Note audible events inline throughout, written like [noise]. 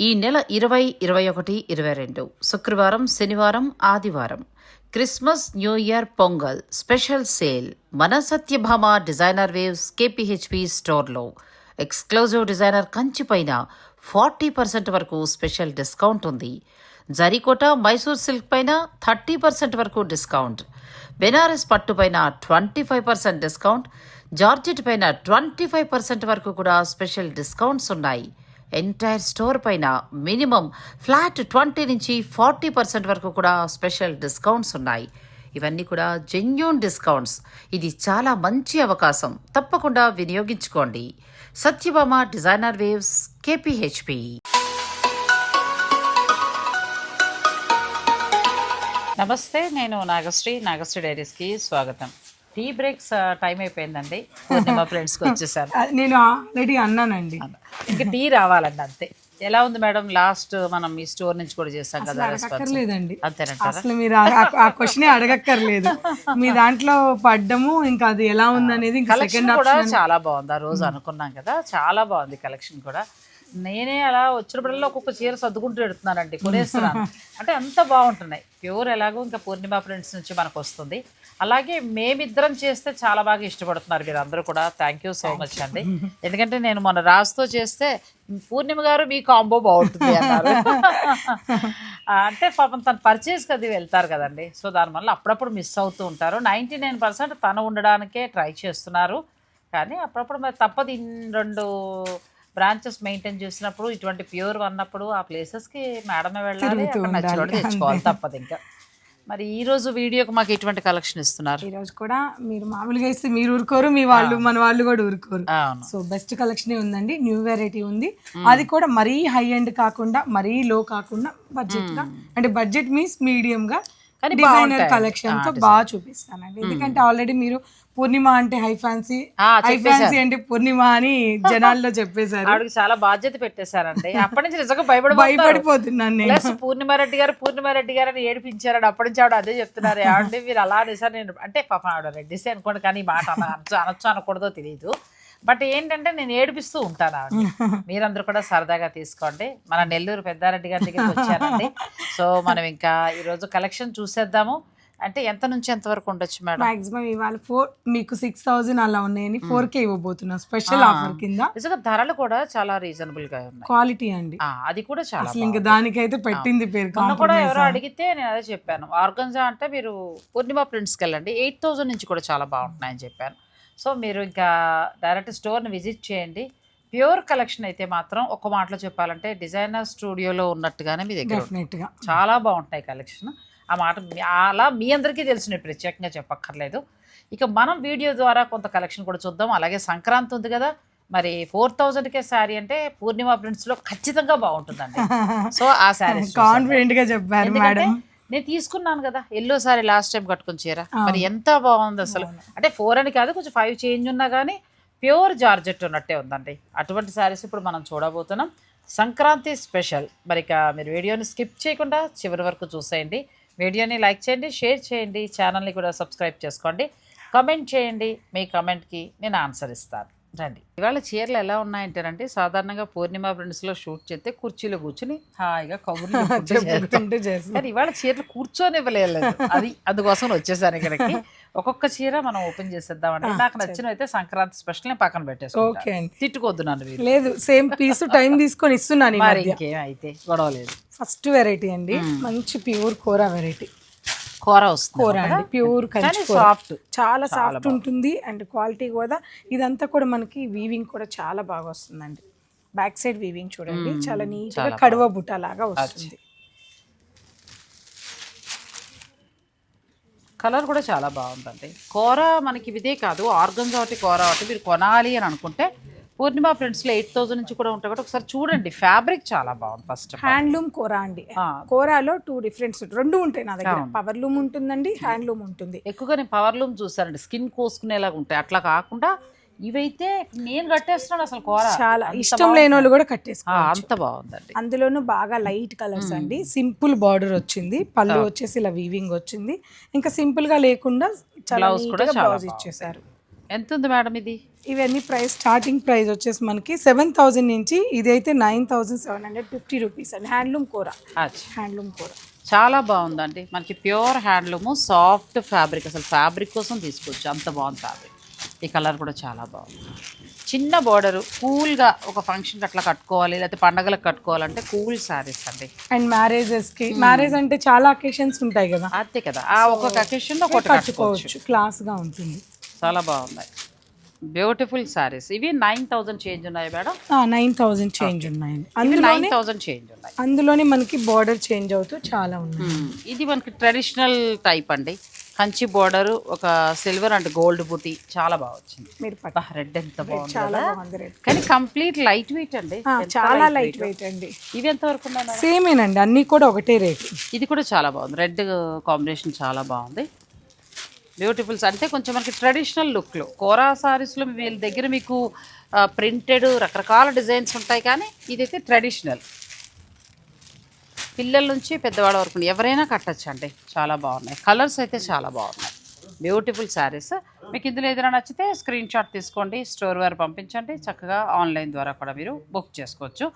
ఈ నెల ఇరవై ఇరవై ఒకటి ఇరవై రెండు. శుక్రవారం శనివారం ఆదివారం. Christmas new year Pongal. Special sale. మన సత్యభామ డిజైనర్ వేవ్స్ కేపీహెచ్పి స్టోర్లో. ఎక్స్క్లూజివ్ డిజైనర్ కంచి పైన ఫార్టీ పర్సెంట్ వరకు స్పెషల్ డిస్కౌంట్ ఉంది. జరీకోట మైసూర్ సిల్క్ పైన థర్టీ పర్సెంట్ వరకు డిస్కౌంట్. బెనారస్ పట్టు పైన twenty five percent discount. Georgette పైన ట్వంటీ ఫైవ్ పర్సెంట్ వరకు కూడా స్పెషల్ డిస్కౌంట్స్ ఉన్నాయి. ఎంటైర్ స్టోర్ పైన మినిమం ఫ్లాట్ ట్వంటీ నుంచి ఫార్టీ పర్సెంట్ వరకు కూడా స్పెషల్ డిస్కౌంట్స్ ఉన్నాయి. ఇవన్నీ కూడా జెన్యూన్ డిస్కౌంట్స్ ఇది చాలా మంచి అవకాశం. తప్పకుండా వినియోగించుకోండి. సత్యభామ డిజైనర్ వేవ్స్ కేపీహెచ్పి నమస్తే నేను నాగశ్రీ. నాగశ్రీ డైరీస్కి స్వాగతం. టీ బ్రేక్స్ టైం అయిపోయిందండి. పూర్ణిమ ఫ్రెండ్స్కి వచ్చేసారు. [laughs] నేను ఆల్రెడీ అన్నానండి. ఇంకా టీ రావాలండి అంతే. ఎలా ఉంది మేడం? లాస్ట్ మనం ఈ స్టోర్ నుంచి కూడా చేస్తాం కదా అడగక్కర్లేదండి. అంతేనంటారా? అసలు మీరు ఆ- క్వశ్చన్ అడగక్కర్లేదు. మీ [laughs] దాంట్లో పడ్డము ఇంకా అది ఎలా కలెక్షన్ సెకండ్ కూడా చాలా బాగుంది. ఆ రోజు అనుకున్నాం కదా. చాలా బాగుంది కలెక్షన్ కూడా. నేనే అలా వచ్చినప్పుడల్లా ఒక్కొక్క చీర సర్దుకుంటూ పెడుతున్నానండి కొనేస్తున్నాను. అంటే అంత బాగుంటున్నాయి. ప్యూర్ ఎలాగో ఇంకా పూర్ణిమ ఫ్రెండ్స్ నుంచి మనకు వస్తుంది అలాగే మేమిద్దరం చేస్తే చాలా బాగా ఇష్టపడుతున్నారు మీరు అందరూ కూడా. థ్యాంక్ యూ సో మచ్ అండి. ఎందుకంటే నేను మొన్న రాజుతో చేస్తే పూర్ణిమ గారు మీ కాంబో బాగుంటుంది అన్నారు. అంటే పాపం తను పర్చేస్కి అది వెళ్తారు కదండి. సో దానివల్ల అప్పుడప్పుడు మిస్ అవుతూ ఉంటారు. నైంటీ నైన్ పర్సెంట్ తను ఉండడానికే ట్రై చేస్తున్నారు. కానీ అప్పుడప్పుడు మరి తప్పదు. రెండు బ్రాంచెస్ మెయింటైన్ చేసినప్పుడు ఇటువంటి ప్యూర్ అన్నప్పుడు ఆ ప్లేసెస్కి మేడమే వెళ్ళాలి అక్కడ నచ్చిన వాడు తెచ్చుకోవాలి తప్పదు ఇంకా. మరి ఈ రోజు వీడియోకి మాకు ఎటువంటి కలెక్షన్ ఇస్తున్నారు? ఈ రోజు కూడా మీరు మామూలుగా ఇస్తే మీరు ఊరుకోరు మీ వాళ్ళు మన వాళ్ళు కూడా ఊరుకోరు. సో బెస్ట్ కలెక్షన్ ఉందండి. న్యూ వెరైటీ ఉంది. అది కూడా మరీ హై ఎండ్ కాకుండా మరీ లో కాకుండా బడ్జెట్గా. అంటే బడ్జెట్ మీన్స్ మీడియం గా కానీ డిజైనర్. కలెక్షన్తో బాగా చూపిస్తానండి. ఎందుకంటే ఆల్రెడీ మీరు పూర్ణిమ అంటే హై ఫ్యాన్సీ హై ఫ్యాన్సీ అంటే పూర్ణిమ అని జనాల్లో చెప్పేశారు. ఆవిడకి చాలా బాధ్యత పెట్టేశారండి. అప్పటి నుంచి నిజంగా భయపడిపోతున్నారు భయపడిపోతున్నాను నేను. ప్లస్ పూర్ణిమారెడ్డి గారు పూర్ణిమారెడ్డి గారు అని ఏడిపించారని అప్పటి నుంచి ఆవిడ అదే చెప్తున్నారు. ఏమంటే మీరు అలా అనేసారు. నేను అంటే పాపం ఆవిడ రెడ్డిసే అనుకోండి కానీ మాట అన- అనొచ్చు అనొచ్చు అనకూడదో తెలియదు బట్ ఏంటంటే నేను ఏడిపిస్తూ ఉంటాను మీరందరూ కూడా సరదాగా తీసుకోండి. మన నెల్లూరు పెద్దారెడ్డి గారి దగ్గరికి వచ్చారండి సో మనం ఇంకా ఈరోజు కలెక్షన్ చూసేద్దాము. అంటే ఎంత నుంచి ఎంత వరకు ఉండొచ్చు మేడం? మాక్సిమం ఇవాళ ఫోర్ మీకు సిక్స్ థౌజండ్ అలా ఉన్నాయని ఫోర్ కే ఇవ్వబోతున్నా. స్పెషల్ ఆఫర్ కింద. నిజంగా ధరలు కూడా చాలా రీజనబుల్గా ఉన్నాయి. క్వాలిటీ అండి. అది కూడా చాలా అసలు ఇంకా దానికైతే పెట్టింది పేరు కూడా ఎవరో అడిగితే నేను అదే చెప్పాను. ఆర్గంజా అంటే మీరు పూర్ణిమ ప్రింట్స్కి వెళ్ళండి. ఎయిట్ థౌజండ్ నుంచి కూడా చాలా బాగుంటున్నాయని చెప్పాను. సో మీరు ఇంకా డైరెక్ట్ స్టోర్ని విజిట్ చేయండి. ప్యూర్ కలెక్షన్ అయితే మాత్రం ఒక మాటలో చెప్పాలంటే డిజైనర్ స్టూడియోలో ఉన్నట్టుగానే మీ దగ్గర చాలా బాగుంటాయి కలెక్షన్. ఆ మాట అలా మీ అందరికీ తెలిసిన ప్రత్యేకంగా చెప్పక్కర్లేదు. ఇక మనం వీడియో ద్వారా కొంత కలెక్షన్ కూడా చూద్దాం. అలాగే సంక్రాంతి ఉంది కదా మరి ఫోర్ థౌజండ్కే శారీ అంటే పూర్ణిమ ప్రింట్స్లో ఖచ్చితంగా బాగుంటుందండి. [laughs] సో ఆ శారీ కాన్ఫిడెంట్గా చెప్పారు మేడం. నేను తీసుకున్నాను కదా ఎల్లో సారీ లాస్ట్ టైం కట్టుకొని చీర. మరి ఎంత బాగుంది అసలు. అంటే ఫోర్ అని కాదు కొంచెం ఫైవ్ చేంజ్ ఉన్నా కానీ ప్యూర్ జార్జెట్ ఉన్నట్టే ఉందండి. అటువంటి శారీస్ ఇప్పుడు మనం చూడబోతున్నాం. సంక్రాంతి స్పెషల్ మరి ఇక మీరు వీడియోని స్కిప్ చేయకుండా చివరి వరకు చూసేయండి. వీడియోని లైక్ చేయండి షేర్ చేయండి ఛానల్ని కూడా సబ్స్క్రైబ్ చేసుకోండి. కమెంట్ చేయండి. మీ కమెంట్కి నేను ఆన్సర్ ఇస్తాను. రండి. ఇవాళ చీరలు ఎలా ఉన్నాయంటేనండి సాధారణంగా పూర్ణిమ ఫ్రెండ్స్లో షూట్ చేస్తే కుర్చీలో కూర్చుని హాయిగా కబుర్లు [laughs] చెప్పుకుంటూ చేస్తాం. చెప్పుకుంటూ చేస్తాం కానీ ఇవాళ చీరలు కూర్చొని ఇవ్వలేదు అది అందుకోసం వచ్చేసాను ఇక్కడికి. ఒక్కొక్క చీర మనం ఓపెన్ చేసేద్దామండి నాకు నచ్చిన అయితే సంక్రాంతి స్పెషల్ నేను పక్కన ఓకే అండి. నన్ను మీరు లేదు సేమ్ పీస్ టైం తీసుకొని ఇస్తున్నాను ఇంకేం అయితే గొడవ లేదు. ఫస్ట్ వెరైటీ అండి. మంచి ప్యూర్ కోరా వెరైటీ. కూర వస్తుంది కోరా అండి ప్యూర్ కానీ కంచి సాఫ్ట్ చాలా సాఫ్ట్ ఉంటుంది అండ్ క్వాలిటీ కూడా. ఇదంతా కూడా మనకి వీవింగ్ కూడా చాలా బాగా వస్తుందండి. బ్యాక్ సైడ్ వీవింగ్ చూడండి చాలా నీట్గా కడువ బుట్ట లాగా వస్తుంది. కలర్ కూడా చాలా బాగుందండి. కూర మనకి ఇదే కాదు ఆర్గన్స్ ఒకటి కూర ఒకటి మీరు కొనాలి అని అనుకుంటే పూర్ణిమ ఫ్రెండ్స్లో ఎయిట్ థౌసండ్ నుంచి కూడా ఉంటాయి కాబట్టి ఒకసారి చూడండి. ఫ్యాబ్రిక్ చాలా బాగుంది ఫస్ట్ హ్యాండ్లూమ్ కోరా అండి. కోరాలో టూ డిఫరెంట్స్ రెండు ఉంటాయి నా దగ్గర. పవర్ లూమ్ ఉంటుందండి హ్యాండ్లూమ్ ఉంటుంది. ఎక్కువగా నేను పవర్ లూమ్ చూసానండి. స్కిన్ కోసుకునేలాగా ఉంటాయి. అట్లా కాకుండా ఇవైతే నేను కట్టేస్తున్నాను అసలు కూర. చాలా ఇష్టం. లేని వాళ్ళు కూడా కట్టేసుకో అంత బాగుందండి. అందులోనూ బాగా లైట్ కలర్స్ అండి. సింపుల్ బార్డర్ వచ్చింది. పళ్ళు వచ్చేసి ఇలా వీవింగ్ వచ్చింది. ఇంకా సింపుల్గా లేకుండా చాలా కూడా బ్లౌజ్. ఇచ్చేసారు ఎంత ఉంది మేడం ఇది? ఇవన్నీ ప్రైస్ స్టార్టింగ్ ప్రైస్ వచ్చేసి మనకి సెవెన్ థౌజండ్ నుంచి ఇదైతే nine thousand seven hundred fifty rupees అండి. హ్యాండ్లూమ్ కూర. హ్యాండ్లూమ్ కూర. చాలా బాగుందండి. మనకి ప్యూర్ హ్యాండ్లూము సాఫ్ట్ ఫ్యాబ్రిక్. అసలు ఫ్యాబ్రిక్ కోసం తీసుకోవచ్చు. అంత బాగుంది ఫ్యాబ్రిక్. ఈ కలర్ కూడా చాలా బాగుంది. చిన్న బార్డరు కూల్గా ఒక ఫంక్షన్కి అట్లా కట్టుకోవాలి లేకపోతే పండగలకు కట్టుకోవాలంటే కూల్ శారీస్ అండి. అండ్ మ్యారేజెస్కి. మ్యారేజ్ అంటే చాలా అకేషన్స్ ఉంటాయి కదా. అంతే కదా. ఆ ఒక్కొక్క అకేషన్లో ఒకటి కట్టుకోవచ్చు. క్లాస్గా ఉంటుంది. చాలా బాగున్నాయి బ్యూటిఫుల్ శారీస్ ఇవి నైన్ థౌజండ్ చేంజ్ ఉన్నాయి మేడం. నైన్ థౌజండ్ చేంజ్ అందులో నైన్ థౌజండ్ చేంజ్ ఉన్నాయి. అందులోనే మనకి బార్డర్ చేంజ్ అవుతూ చాలా ఉన్నాయి. ఇది మనకి ట్రెడిషనల్ టైప్ అండి. కంచి బోర్డర్ ఒక సిల్వర్ అండ్ గోల్డ్ బుటీ చాలా బాగా వచ్చింది. మీరు రెడ్ ఎంత బాగుంది చాలా బాగుంది. కానీ కంప్లీట్ లైట్ వెయిట్ అండి. చాలా లైట్. వెయిట్ అండి. ఇవి ఎంత వరకు ఉన్నాయి? సేమేనండి అన్నీ కూడా ఒకటే రేట్ ఇది కూడా చాలా బాగుంది. రెడ్ కాంబినేషన్ చాలా బాగుంది. బ్యూటిఫుల్స్. అంటే కొంచెం మనకి ట్రెడిషనల్ లుక్లో. కోరా సారీస్లో వీళ్ళ దగ్గర మీకు ప్రింటెడ్ రకరకాల డిజైన్స్ ఉంటాయి కానీ ఇదైతే ట్రెడిషనల్. పిల్లల నుంచి పెద్దవాళ్ళ వరకు ఎవరైనా కట్టచ్చు అండి చాలా బాగున్నాయి. కలర్స్ అయితే చాలా బాగున్నాయి. బ్యూటిఫుల్ శారీస్ మీకు ఇందులో ఏదైనా నచ్చితే స్క్రీన్ షాట్ తీసుకోండి స్టోర్ వారు పంపించండి. చక్కగా ఆన్లైన్ ద్వారా కూడా మీరు బుక్ చేసుకోవచ్చు.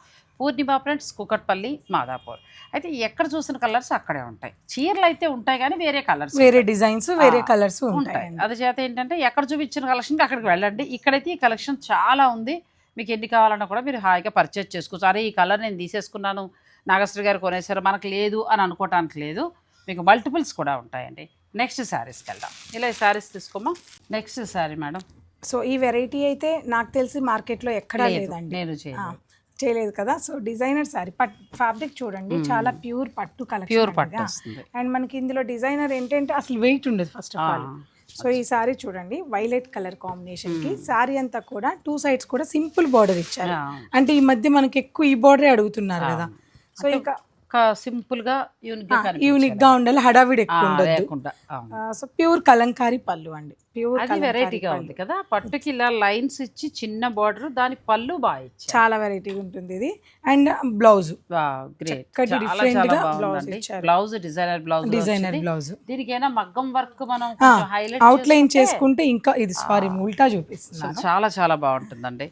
పూర్ణిమ ఫ్రెండ్స్ కుకట్పల్లి మాదాపూర్. అయితే ఎక్కడ చూసిన కలర్స్ అక్కడే ఉంటాయి. చీరలు అయితే ఉంటాయి కానీ వేరే కలర్స్ వేరే డిజైన్స్ వేరే కలర్స్ ఉంటాయి. అది చేత ఏంటంటే ఎక్కడ చూపించిన కలెక్షన్కి అక్కడికి వెళ్ళండి. ఇక్కడైతే ఈ కలెక్షన్ చాలా ఉంది. మీకు ఎన్ని కావాలన్నా కూడా మీరు హాయిగా పర్చేజ్ చేసుకోవచ్చు. అరే ఈ కలర్ నేను తీసేసుకున్నాను. నాగశ్రీ గారు కొనేసారు మనకు లేదు అని అనుకోవటానికి లేదు. మీకు మల్టిపుల్స్ కూడా ఉంటాయండి. నెక్స్ట్ శారీస్కి వెళ్దాం. ఇలా ఈ శారీస్ తీసుకోమా నెక్స్ట్ శారీ మేడం. సో ఈ వెరైటీ అయితే నాకు తెలిసి మార్కెట్లో ఎక్కడా లేదండి. నేను చేయను చేయలేదు కదా. So designer saree but fabric చూడండి. చాలా ప్యూర్ పట్టు కలెక్షన్ ప్యూర్ పట్టు అండ్ మనకి ఇందులో డిజైనర్ ఏంటంటే అసలు వెయిట్ ఉండదు ఫస్ట్ ఆఫ్ ఆల్. సో ఈ సారీ చూడండి. వైలెట్ కలర్ కాంబినేషన్కి. సారీ అంతా కూడా టూ సైడ్స్ కూడా సింపుల్ బార్డర్ ఇచ్చారు. అంటే ఈ మధ్య మనకి ఎక్కువ ఈ బార్డరే అడుగుతున్నారు కదా. సో ఇంకా సింపుల్గా యూనిక్గా యూనిక్గా ఉండాలి హడావిడి. సో ప్యూర్ కలంకారీ పళ్ళు అండి. ప్యూర్ అది వెరైటీగా ఉంది కదా పట్టుకి ఇలా లైన్స్ ఇచ్చి చిన్న బార్డర్ దాని పళ్ళు బాగా చాలా వెరైటీ ఉంటుంది ఇది. And blouse. గా. Blouse designer blouse designer blouse. దీనికైనా మగ్గం వర్క్ మనం హైలైట్ అవుట్ లైన్ చేసుకుంటే ఇంకా ఇది సారీ ఉల్టా చూపిస్తున్నాను. చాలా చాలా బాగుంటుందండి.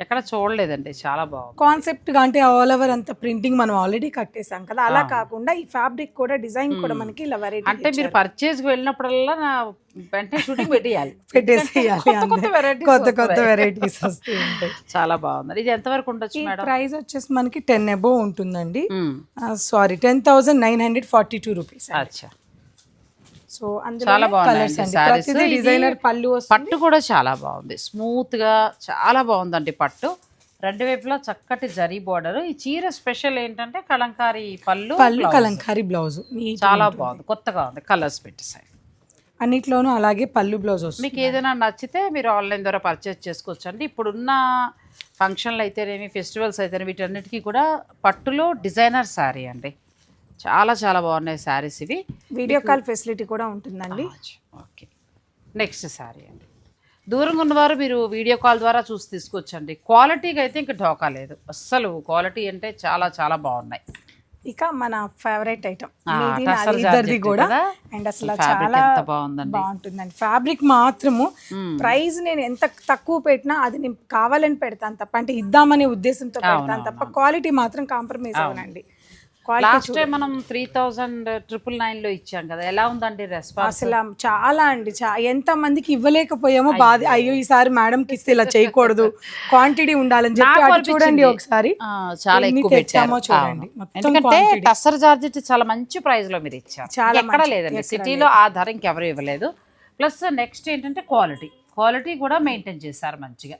ఎక్కడ చూడలేదండి చాలా బాగుంది. కాన్సెప్ట్గా అంటే ఆల్ ఓవర్ అంత ప్రింటింగ్ మనం ఆల్రెడీ కట్టేసాం కదా అలా కాకుండా ఈ ఫ్యాబ్రిక్ కూడా డిజైన్ కూడా మనకి ఇలా వెరైటీ అంటే మీరు పర్చేజ్కి వెళ్ళినప్పుడల్లా నా వెంటనే షూటింగ్ పెట్టేయాలి. [laughs] పెట్టేసేయాలి కొత్త కొత్త. వెరైటీస్ వస్తూ ఉంటాయి. [laughs] చాలా బాగుంది. ఇది ఎంతవరకు ఉండొచ్చు మేడం? ప్రైస్ వచ్చేసి మనకి టెన్ అబో ఉంటుందండి. Saree ten thousand nine hundred forty two rupees అచ్చా. సో చాలా ఇది డిజైనర్ పళ్ళు పట్టు కూడా చాలా బాగుంది. స్మూత్గా చాలా బాగుందండి పట్టు. రెండు వైపులా చక్కటి జరీ బోర్డర్ ఈ చీర స్పెషల్ ఏంటంటే కలంకారీ పళ్ళు పళ్ళు. కలంకారీ బ్లౌజ్ చాలా బాగుంది. కొత్తగా ఉంది. కలర్స్ పెట్టేసాయి. అన్నిట్లోనూ అలాగే పళ్ళు బ్లౌజ్ వస్తుంది మీకు ఏదైనా నచ్చితే మీరు ఆన్లైన్ ద్వారా పర్చేస్ చేసుకోవచ్చు అండి ఇప్పుడున్న ఫంక్షన్లు అయితేనేమి ఫెస్టివల్స్ అయితేనే వీటన్నిటికీ కూడా పట్టులో డిజైనర్ శారీ అండి. చాలా చాలా బాగున్నాయి శారీస్ ఇవి. వీడియో కాల్ ఫెసిలిటీ కూడా ఉంటుందండి. ఓకే. నెక్స్ట్ శారీ అండి. దూరంగా ఉన్నవారు మీరు వీడియో కాల్ ద్వారా చూసి తీసుకొచ్చండి. క్వాలిటీకి అయితే ఇంకా ఢోకా లేదు. అస్సలు క్వాలిటీ అంటే చాలా చాలా బాగున్నాయి. ఇక మన ఫేవరెట్ ఐటమ్. ఇద్దరిది కూడా? అండ్ అసలు చాలా బాగుందండి. బాగుంటుందండి. ఫ్యాబ్రిక్ మాత్రము ప్రైస్ నేను ఎంత తక్కువ పెట్టినా అది నేను కావాలని పెడతాను తప్ప అంటే ఇద్దామనే ఉద్దేశంతో పెడతాను తప్ప క్వాలిటీ మాత్రం కాంప్రమైజ్ అవనండి లాస్ట్ టైం మనం త్రీ థౌజండ్ ట్రిపుల్ నైన్లో ఇచ్చాం కదా ఎలా ఉందండి రెస్పాన్స్ అసలు చాలా అండి ఎంత మందికి ఇవ్వలేకపోయామో బాధ అయ్యో ఈసారి మేడం కి ఇలా చేయకూడదు. క్వాంటిటీ ఉండాలని చెప్పి చూడండి. ఒకసారి. చాలా ఎక్కువ పెట్టాము చూడండి. ఎందుకంటే. టస్సర్ జార్జెట్ చాలా మంచి ప్రైస్లో మీరు ఇచ్చారు. చాలా ఎక్కడ లేదండి. సిటీలో ఆ ధర ఇంకెవరు ఇవ్వలేదు. ప్లస్ నెక్స్ట్ ఏంటంటే క్వాలిటీ క్వాలిటీ కూడా మెయింటైన్ చేశారు మంచిగా.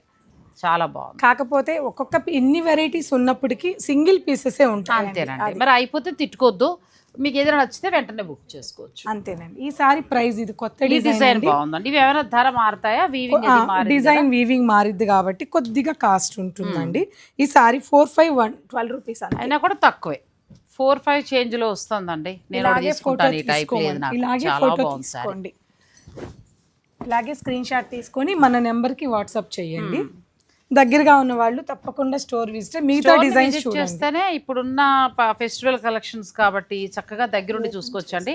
చాలా బాగుంది. కాకపోతే ఒక్కొక్క ఇన్ని వెరైటీస్ ఉన్నప్పటికీ సింగిల్ పీసెసే ఉంటాయి. అంతేనండి. మరి అయిపోతే తిట్టుకోవద్దు మీకు ఏదైనా నచ్చితే వెంటనే బుక్ చేసుకోవచ్చు. అంతేనండి. ఈసారి ప్రైస్ ఇది కొత్త డిజైన్ బాగుందండి. ఇవి ఏమైనా ధర మారుతాయా? వీవింగ్ డిజైన్ వీవింగ్ మారిద్ది కాబట్టి కొద్దిగా కాస్ట్ ఉంటుందండి. ఈ saree four five one twelve rupees అయినా కూడా తక్కువే. ఫోర్ ఫైవ్ చేంజ్లో వస్తుందండి. నేను తీసుకుంటాను ఈ టైప్ లేదు తీసుకోండి నాకు. ఇలాగే చాలా బాగుంది స్క్రీన్ షాట్ తీసుకొని మన నెంబర్కి వాట్సాప్ చేయండి. దగ్గరగా ఉన్న వాళ్ళు తప్పకుండా స్టోర్ విజిట్ మిగతా Store ని డిజైన్స్ visit చూడండి. చేస్తేనే ఇప్పుడున్న ఫెస్టివల్ కలెక్షన్స్ కాబట్టి చక్కగా దగ్గరుండి చూసుకోవచ్చండి.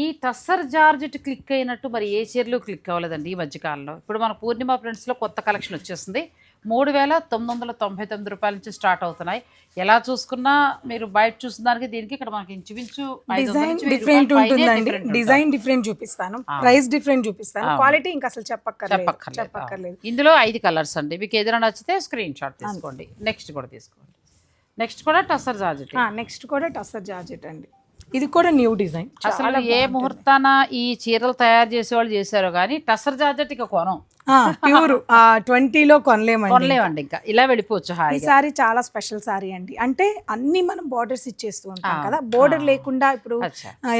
ఈ టస్సర్ జార్జెట్ క్లిక్ అయినట్టు మరి ఏ చీరలు క్లిక్ అవ్వలేదండి ఈ మధ్యకాలంలో. ఇప్పుడు మన పూర్ణిమ ఫ్రెండ్స్లో కొత్త కలెక్షన్ వచ్చేస్తుంది మూడు వేల తొమ్మిది వందల తొంభై తొమ్మిది రూపాయల నుంచి స్టార్ట్ అవుతున్నాయి. ఎలా చూసుకున్నా మీరు బయట చూసిన దానికి దీనికి ఇక్కడ మనకి ఇంచుమించు డిజైన్ డిఫరెంట్ ఉంటుందండి. డిజైన్ డిఫరెంట్ చూపిస్తాను. ప్రైస్ డిఫరెంట్ చూపిస్తాను. క్వాలిటీ ఇంకా అసలు చెప్పక్కర్లేదు. చెప్పక్కర్లేదు. ఇందులో ఐదు కలర్స్ అండి. మీకు ఏదైనా నచ్చితే స్క్రీన్ షాట్ తీసుకోండి. నెక్స్ట్ కూడా తీసుకోండి. నెక్స్ట్ కూడా టస్సర్ జార్జెట్ నెక్స్ట్ కూడా టస్సర్ జార్జెట్ అండి. ఇది కూడా న్యూ డిజైన్. అసలు ఏ ముహూర్తాన ఈ చీరలు తయారు చేసే వాళ్ళు చేశారో కానీ టస్సర్ జార్జెట్ ఇక కొనం. ప్యూర్. ట్వంటీలో కొనలేమండి కొనలేమండి ఇంకా. ఇలా వెళ్ళిపోవచ్చు ఈ సారీ చాలా స్పెషల్ సారీ అండి. అంటే అన్ని మనం బార్డర్స్ ఇచ్చేస్తూ ఉంటాం కదా. బోర్డర్ లేకుండా ఇప్పుడు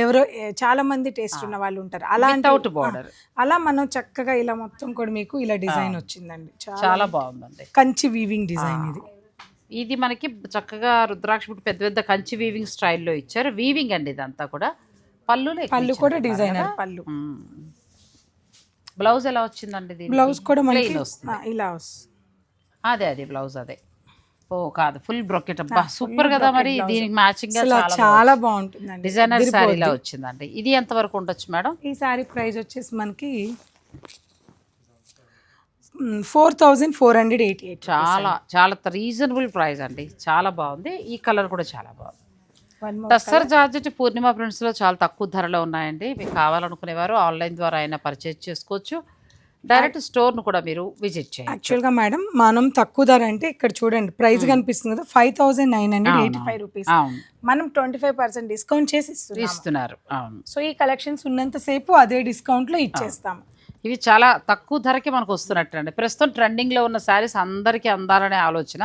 ఎవరో చాలా మంది టేస్ట్ ఉన్న వాళ్ళు ఉంటారు. అలాంటి బార్డర్ అలా మనం చక్కగా ఇలా మొత్తం కూడా మీకు ఇలా డిజైన్ వచ్చిందండి. చాలా బాగుందండి. కంచి వీవింగ్ డిజైన్ ఇది. ఇది మనకి చక్కగా రుద్రాక్ష పుట్టు పెద్ద పెద్ద కంచి వీవింగ్ స్టైల్లో ఇచ్చారు. వీవింగ్ అండి ఇదంతా కూడా. పళ్ళు పళ్ళు కూడా డిజైనర్ పళ్ళు. బ్లౌజ్ ఎలా వచ్చిందండి? బ్లౌజ్ కూడా మనకి ఇలా వస్తుంది. అదే అదే బ్లౌజ్ అదే. ఓ కాదు ఫుల్ బ్రొకెట్ అబ్బా సూపర్ కదా మరి దీనికి మ్యాచింగ్ చాలా బాగుంటుందండి. డిజైనర్ శారీలా వచ్చిందండి. ఇది ఎంత వరకు ఉండొచ్చు మేడం? ఈ సారీ ప్రైస్ వచ్చేసి మనకి four thousand four hundred eighty eight చాలా చాలా రీజనబుల్ ప్రైస్ అండి. చాలా బాగుంది. ఈ కలర్ కూడా చాలా బాగుంది. టస్సర్ జార్జెట్ పూర్ణిమ ప్రింట్స్లో చాలా తక్కువ ధరలో ఉన్నాయండి. మీకు కావాలనుకునేవారు ఆన్లైన్ ద్వారా అయినా పర్చేజ్ చేసుకోవచ్చు. డైరెక్ట్ స్టోర్ను కూడా మీరు విజిట్ చేయండి యాక్చువల్గా మేడం మనం తక్కువ ధర అంటే ఇక్కడ చూడండి ప్రైస్ కనిపిస్తుంది కదా five thousand nine hundred eighty five rupees. మనం ట్వంటీ ఫైవ్ పర్సెంట్ డిస్కౌంట్ చేసి ఇస్తున్నాం ఇస్తున్నారు. సో ఈ కలెక్షన్స్ ఉన్నంతసేపు అదే డిస్కౌంట్లో ఇచ్చేస్తాం ఇవి చాలా తక్కువ ధరకే మనకు వస్తున్నట్టు అండి ప్రస్తుతం ట్రెండింగ్లో ఉన్న శారీస్ అందరికీ అందాలనే ఆలోచన.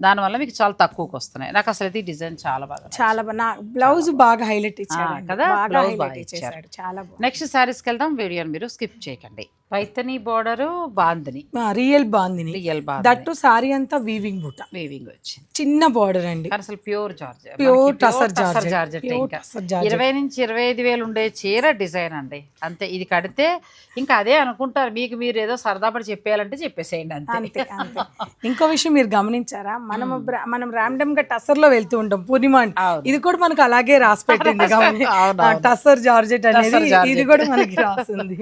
దానివల్ల మీకు చాలా తక్కువకి వస్తున్నాయి. నాకు అసలు అయితే ఈ డిజైన్ చాలా బాగా. చాలా నా బ్లౌజ్ బాగా హైలైట్ ఇచ్చాడు ఆ, కదా? హైలైట్ బాగా ఇచ్చేసాడు చాలా నెక్స్ట్ శారీస్కి వెళ్దాం. వీడియోని మీరు స్కిప్ చేయకండి. Paithani border Bandhani. Real Bandhani. Real that sari అంతా వీవింగ్ బుట్ట. వీవింగ్ వచ్చింది. చిన్న బార్డర్ అండి. అసలు pure georgette Pure tussar georgette. ఇరవై నుంచి ఇరవై ఐదు వేలు ఉండే చీర డిజైన్ అండి. అంతే ఇది కడితే ఇంకా అదే అనుకుంటారు. మీకు మీరు ఏదో సరదా పడి చెప్పేయాలంటే చెప్పేసేయండి అంతే. అంతే ఇంకో విషయం మీరు గమనించారా? మనం మనం ర్యాండమ్గా టసర్లో వెళ్తూ ఉంటాం. పూర్ణిమ. ఇది కూడా మనకు అలాగే రాసి పెట్టింది [laughs] టసర్ జార్జెట్ అనేది. ఇది కూడా మనకి రాసింది.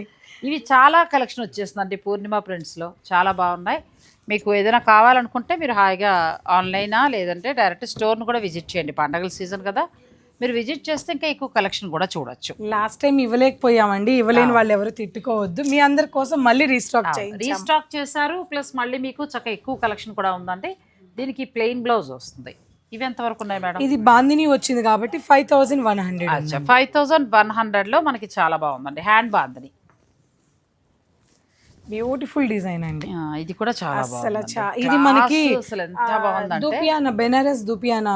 ఇవి చాలా కలెక్షన్ వచ్చేస్తుందండి పూర్ణిమ ప్రింట్స్లో. చాలా బాగున్నాయి. మీకు ఏదైనా కావాలనుకుంటే మీరు హాయిగా ఆన్లైనా లేదంటే డైరెక్ట్ స్టోర్ను కూడా విజిట్ చేయండి. పండగల సీజన్ కదా. మీరు విజిట్ చేస్తే ఇంకా ఎక్కువ కలెక్షన్ కూడా చూడొచ్చు. లాస్ట్ టైం ఇవ్వలేకపోయామండి. ఇవ్వలేని వాళ్ళు ఎవరు తిట్టుకోవద్దు. మీ అందరి కోసం మళ్ళీ రీస్టాక్ చేయండి రీస్టాక్ చేశారు. ప్లస్ మళ్ళీ మీకు చక్కగా ఎక్కువ కలెక్షన్ కూడా ఉందండి. దీనికి ప్లెయిన్ బ్లౌజ్ వస్తుంది. ఇవి ఎంతవరకు ఉన్నాయి మేడం? ఇది బాందిని వచ్చింది కాబట్టి five thousand one hundred five thousand one హండ్రెడ్లో మనకి చాలా బాగుందండి. హ్యాండ్ బాందని. బ్యూటిఫుల్ డిజైన్ అండి. ఇది కూడా చాలా అసలు ఇది మనకి దూపియానా బెనారస్ దూపియానా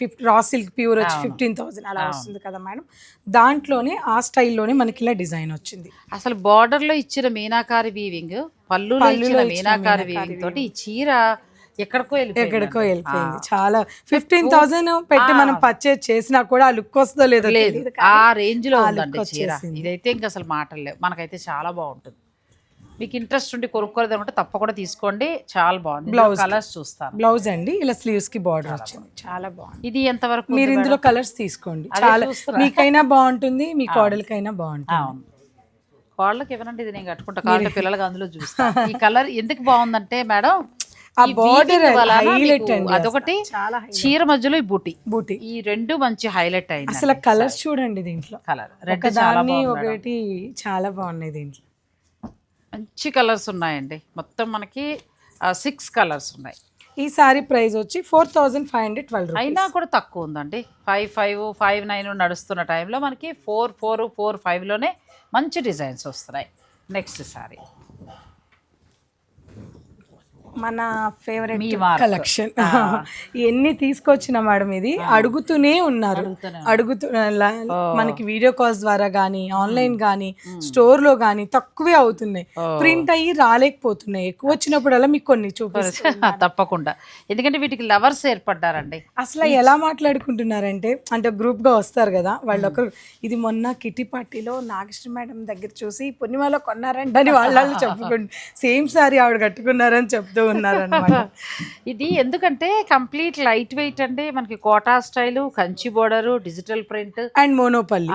ఫిఫ్టీ రా సిల్క్ ప్యూర్ వచ్చి ఫిఫ్టీన్ థౌసండ్ అలా వస్తుంది కదా మేడం. దాంట్లోనే ఆ స్టైల్లోనే మనకి ఇలా డిజైన్ వచ్చింది. అసలు బార్డర్లో ఇచ్చిన మీనాకారి వీవింగ్ ఇచ్చిన మీనాకారి వీవింగ్ తోటి ఈ చీర ఎక్కడికో ఎక్కడికో వెళ్ళిపోయింది. చాలా ఫిఫ్టీన్ థౌసండ్ పెట్టి మనం పర్చేజ్ చేసినా కూడా ఆ లుక్ వస్తుందో లేదో లేదు. ఆ రేంజ్లో. ఇదైతే ఇంకా అసలు మాటలు లేవు. మనకైతే చాలా బాగుంటుంది. మీకు ఇంట్రెస్ట్ ఉండి కొనుక్కోలేదు అనుకుంటే తప్పకుండా తీసుకోండి. చాలా బాగుంది. కలర్స్ చూస్తాను. బ్లౌజ్ అండి. ఇలా స్లీవ్స్కి బార్డర్ వచ్చింది. చాలా బాగుంది. ఇది ఎంత వరకు మీరు ఇందులో కలర్స్ తీసుకోండి. చాలా మీకైనా బాగుంటుంది మీ కోడలికైనా బాగుంటుంది. కాళ్ళకి ఇవ్వనండి ఇది నేను కట్టుకుంటా? కాళ్ళ పిల్లలకి అందులో చూస్తా. ఈ [laughs] కలర్ ఎందుకు బాగుందంటే మేడం ఆ highlight మీకు అండి అదొకటి చాలా చీర మధ్యలో ఈ బూటి. బూటీ. ఈ రెండు మంచి హైలైట్ అయింది అసలు కలర్స్ చూడండి దీంట్లో. కలర్ రెడ్ చాలా. ఒకటి చాలా బాగున్నాయి దీంట్లో. మంచి కలర్స్ ఉన్నాయండి. మొత్తం మనకి సిక్స్ కలర్స్ ఉన్నాయి. ఈ సారీ ప్రైస్ వచ్చి four thousand five hundred twelve అయినా కూడా తక్కువ ఉందండి. ఫైవ్ ఫైవ్ ఫైవ్ నైన్ నడుస్తున్న టైంలో మనకి ఫోర్ ఫోర్ ఫోర్ ఫైవ్లోనే మంచి డిజైన్స్ వస్తున్నాయి. నెక్స్ట్ సారీ. మన ఫేవరెట్. కలెక్షన్ [laughs] ఎన్ని తీసుకొచ్చిన మేడం ఇది? అడుగుతూనే ఉన్నారు. అడుగుతూ మనకి వీడియో కాల్స్ ద్వారా కానీ ఆన్లైన్ కానీ స్టోర్లో కానీ తక్కువే అవుతున్నాయి. ప్రింట్ అయ్యి రాలేకపోతున్నాయి. ఎక్కువ వచ్చినప్పుడల్లా మీకు కొన్ని చూపిస్తాను తప్పకుండా. ఎందుకంటే వీటికి లవర్స్ ఏర్పడ్డారండి. అసలు ఎలా మాట్లాడుకుంటున్నారంటే అంటే గ్రూప్గా వస్తారు కదా వాళ్ళు ఒకరు ఇది మొన్న కిట్టి పార్టీలో నాగేశ్వర మేడం దగ్గర చూసి పూర్ణిమలో కొన్నారంట అని వాళ్ళ చెప్పుకుంటు [laughs] సేమ్ సారీ ఆవిడ కట్టుకున్నారని చెప్తూ ఉన్నారనమాట [laughs] ఇది ఎందుకంటే కంప్లీట్ లైట్ వెయిట్ అంటే మనకి Kota style Kanchi border digital print. And monopoly.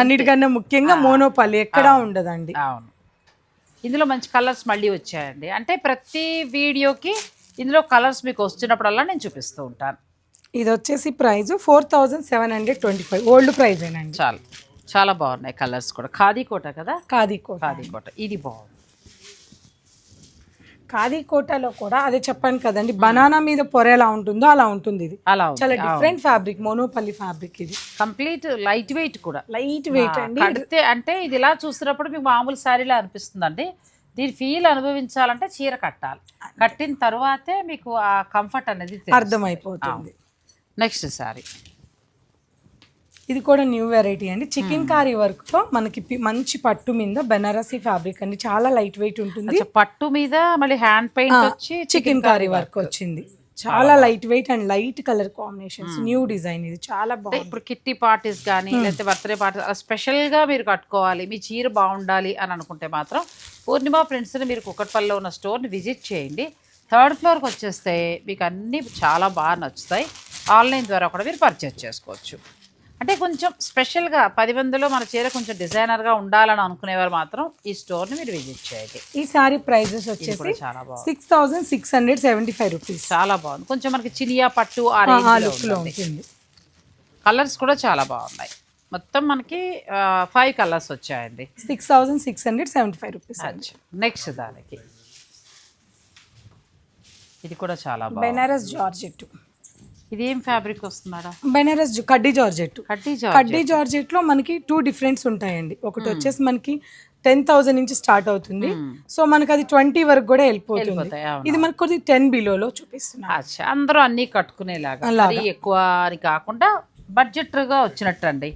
అన్నిటికన్నా ముఖ్యంగా మోనోపల్లి ఎక్కడా ఉండదండి. అవును. ఇందులో మంచి కలర్స్ మళ్ళీ వచ్చాయండి. అంటే ప్రతి వీడియోకి ఇందులో కలర్స్ మీకు వస్తున్నప్పుడల్లా నేను చూపిస్తూ ఉంటాను. ఇది వచ్చేసి price four thousand seven hundred twenty five. Old price ఏనండి చాలా. చాలా బాగున్నాయి కలర్స్ కూడా. ఖాదీ కోట కదా? ఖాదీ కోట. ఖాదీ కోట. ఇది బాగుంది. ఖాదీ కోటలో కూడా అదే చెప్పాను కదండి బనానా మీద పొర ఎలా ఉంటుందో అలా ఉంటుంది ఇది. అలా చాలా డిఫరెంట్ ఫ్యాబ్రిక్ మోనోపల్లి ఫ్యాబ్రిక్ ఇది. కంప్లీట్ లైట్ వెయిట్ కూడా. లైట్ వెయిట్ అండి. కడితే అంటే ఇది ఇలా చూస్తున్నప్పుడు మీకు మామూలు శారీలా అనిపిస్తుంది అండి దీని ఫీల్ అనుభవించాలంటే చీర కట్టాలి. కట్టిన తర్వాతే మీకు ఆ కంఫర్ట్ అనేది అర్థమైపోతుంది. నెక్స్ట్ శారీ ఇది కూడా న్యూ వెరైటీ అండి. చికెన్ కారీ వర్క్తో మనకి మంచి పట్టు మీద బెనారసీ ఫ్యాబ్రిక్ అండి. చాలా లైట్ వెయిట్ ఉంటుంది పట్టు మీద మళ్ళీ హ్యాండ్ పెయింట్ వచ్చి చికెన్ కారీ వర్క్ వచ్చింది. చాలా light weight and light colour combinations new design ఇది. చాలా బాగుంది. ఇప్పుడు కిట్టి పార్టీస్ కానీ లేకపోతే బర్త్డే పార్టీస్ అలా స్పెషల్గా మీరు కట్టుకోవాలి. మీ చీర బాగుండాలి అని అనుకుంటే మాత్రం పూర్ణిమ ప్రింట్స్ని మీరు కుక్కట్పల్లిలో ఉన్న స్టోర్ని విజిట్ చేయండి. థర్డ్ ఫ్లోర్కి వచ్చేస్తే మీకు అన్నీ చాలా బాగా నచ్చుతాయి. ఆన్లైన్ ద్వారా కూడా మీరు పర్చేస్ చేసుకోవచ్చు. అంటే కొంచెం స్పెషల్గా పది మందిలో మన చీర కొంచెం డిజైనర్గా ఉండాలని అనుకునేవారు మాత్రం ఈ స్టోర్ని మీరు విజిట్ చేయండి. ఈ సారీ ప్రైజెస్ వచ్చేసి చాలా బాగుంది. Six thousand six hundred seventy five rupees చాలా బాగుంది. కొంచెం మనకి చినియా పట్టు ఆ ఉంటుంది. కలర్స్ కూడా చాలా బాగున్నాయి. మొత్తం మనకి ఫైవ్ కలర్స్ వచ్చాయండి. Six thousand six hundred seventy five rupees next దానికి. ఇది కూడా చాలా బెనారస్ జార్జెట్ ఇది ఏం ఫ్యాబ్రిక్ వస్తుంది బెనారస్ కడ్డీ జార్జెట్. కడ్డీ కడ్డీ జార్జెట్. లో మనకి టూ డిఫరెంట్స్ ఉంటాయండి. ఒకటి వచ్చేసి మనకి టెన్ థౌసండ్ నుంచి స్టార్ట్ అవుతుంది. సో మనకి అది ట్వంటీ వరకు కూడా వెళ్ళిపోతుంది. ఇది మనకి కొద్దిగా టెన్ బిలోలో చూపిస్తున్నాను. అచ్చా అందరూ అన్నీ కట్టుకునేలాగా. ఎక్కువ అని కాకుండా బడ్జెట్గా వచ్చినట్టు అండి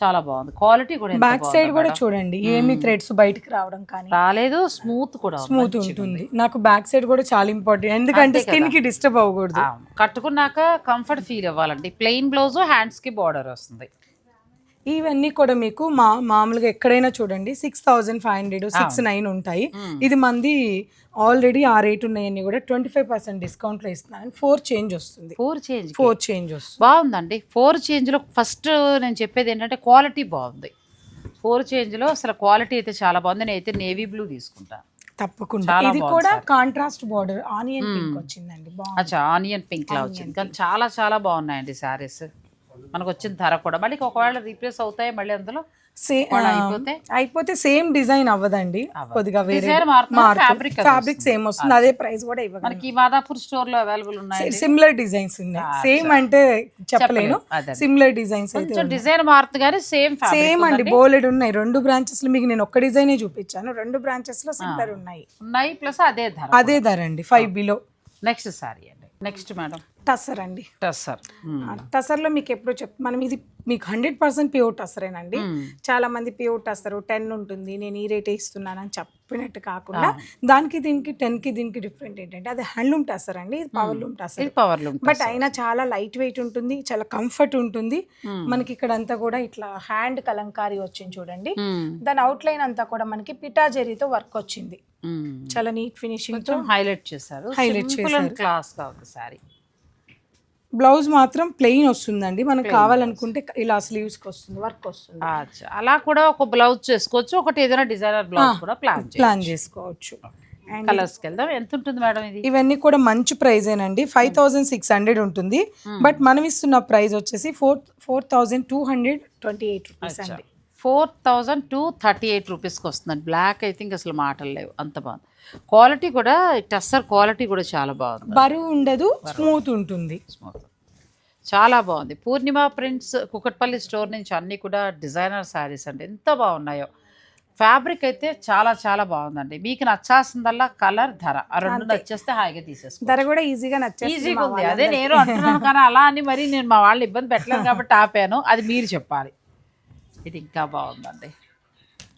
చాలా బాగుంది. క్వాలిటీ కూడా బ్యాక్ సైడ్ కూడా. చూడండి ఏమి థ్రెడ్స్ బయటికి రావడం కానీ. రాలేదు స్మూత్ కూడా. స్మూత్ ఉంటుంది. నాకు బ్యాక్ సైడ్ కూడా చాలా ఇంపార్టెంట్ ఎందుకంటే స్కిన్కి డిస్టర్బ్ అవ్వకూడదు. కట్టుకున్నాక కంఫర్ట్ ఫీల్ అవ్వాలండి ప్లెయిన్ బ్లౌజ్ హ్యాండ్స్కి బార్డర్ వస్తుంది. ఇవన్నీ కూడా మీకు మా మామూలుగా ఎక్కడైనా చూడండి six thousand five hundred six nine ఉంటాయి. ఇది మంది ఆల్రెడీ ఆ రేట్ ఉన్నాయన్నీ కూడా ట్వంటీ ఫైవ్ పర్సెంట్ డిస్కౌంట్లో ఇస్తున్నాను ఫోర్ చేంజ్ వస్తుంది. ఫోర్ చేంజ్ ఫోర్ చేంజ్ వస్తుంది. బాగుందండి. ఫోర్ చేంజ్లో ఫస్ట్ నేను చెప్పేది ఏంటంటే క్వాలిటీ బాగుంది. ఫోర్ చేంజ్లో అసలు క్వాలిటీ అయితే చాలా బాగుంది. నేనైతే నేవీ బ్లూ తీసుకుంటాను తప్పకుండా. ఇది కూడా కాంట్రాస్ట్ బార్డర్ ఆనియన్ పింక్ వచ్చిందండి. ఆనియన్ పింక్ లా వచ్చింది. కానీ చాలా చాలా బాగున్నాయండి శారీస్. మనకు వచ్చిన ధర కూడా. మళ్ళీ ఒకవేళ రీప్లేస్ అవుతాయి మళ్ళీ అందులో అయిపోతే? అయిపోతే సేమ్ డిజైన్ అవ్వదండి. కొద్దిగా వేరే అది ఫ్యాబ్రిక్ సేమ్ వస్తుంది. అదే ప్రైస్ కూడా ఇవ్వగలం. మనకి మాదాపూర్ స్టోర్లో అవైలబుల్ ఉన్నాయి సిమిలర్ డిజైన్స్ ఉన్నాయి. సేమ్ అంటే చెప్పలేను. సిమిలర్ డిజైన్స్ అయితే డిజైన్ మారుతుంది కానీ సేమ్ సేమ్ అండి. బోలెడ్ ఉన్నాయి. రెండు బ్రాంచెస్లో మీకు నేను ఒక్క డిజైనే చూపించాను. రెండు బ్రాంచెస్లో సిమిలర్ ఉన్నాయి. ఉన్నాయి. ప్లస్ అదే ధర అదే ధర అండి. ఫైవ్ బిలో నెక్స్ట్ సారీ అండి. నెక్స్ట్ మేడం టసర్ అండి. టస్సర్. టసర్లో మీకు ఎప్పుడు చెప్ మనం ఇది మీకు హండ్రెడ్ పర్సెంట్ ప్యూర్ టసరేనండి చాలా మంది ప్యూర్ టసర్ టెన్ ఉంటుంది నేను ఈ రేటే ఇస్తున్నాను అని చెప్పినట్టు కాకుండా దానికి దీనికి టెన్కి దీనికి డిఫరెంట్ ఏంటంటే అది హ్యాండ్లూమ్ టసర్ అండి ఇది power loom tussar power loom but అయినా చాలా లైట్ వెయిట్ ఉంటుంది చాలా కంఫర్ట్ ఉంటుంది. మనకి ఇక్కడ అంతా కూడా ఇట్లా హ్యాండ్ కలంకారీ వచ్చింది చూడండి. దాని అవుట్ లైన్ అంతా కూడా మనకి పిటాజెరీతో వర్క్ వచ్చింది. చాలా నీట్ ఫినిషింగ్తో హైలైట్ చేశారు. సింపుల్ అండ్ క్లాస్గా ఉంది సారీ బ్లౌజ్ మాత్రం ప్లెయిన్ వస్తుందండి. మనకు కావాలనుకుంటే ఇలా స్లీవ్స్కి వస్తుంది వర్క్ వస్తుంది. అలా కూడా ఒక బ్లౌజ్ చేసుకోవచ్చు. ఒకటి ఏదైనా డిజైనర్ బ్లౌజ్ కూడా ప్లాన్ ప్లాన్ చేసుకోవచ్చు. కలర్స్కి వెళ్దాం. ఎంత ఉంటుంది మేడం ఇది? ఇవన్నీ కూడా మంచి ప్రైస్ ఏనండి. ఫైవ్ థౌసండ్ సిక్స్ హండ్రెడ్ ఉంటుంది. బట్ మనం ఇస్తున్న ప్రైస్ వచ్చేసి four four thousand two hundred twenty eight rupees అండి. Four thousand two thirty eight రూపీస్కి వస్తుందండి. బ్లాక్ అయితే ఇంక అసలు మాటలు లేవు. అంత బాగుంది. క్వాలిటీ కూడా టస్సర్ క్వాలిటీ కూడా చాలా బాగుంది. బరువు ఉండదు స్మూత్ ఉంటుంది. స్మూత్ చాలా బాగుంది. పూర్ణిమ ప్రింట్స్ కుకట్పల్లి స్టోర్ నుంచి అన్నీ కూడా డిజైనర్ శారీస్ అండి. ఎంత బాగున్నాయో. ఫ్యాబ్రిక్ అయితే చాలా చాలా బాగుందండి. మీకు నచ్చాల్సిందల్లా కలర్ ధర. ఆ రెండు నచ్చేస్తే హాయిగా తీసేసుకో ధర కూడా ఈజీగా నచ్చేస్తుంది ఈజీగా ఉంది. అదే నేను అంటున్నాను కానీ అలా అని మరి నేను మా వాళ్ళు ఇబ్బంది పెట్టలేదు కాబట్టి ఆపాను. అది మీరు చెప్పాలి. ఇది ఇంకా బాగుందండి.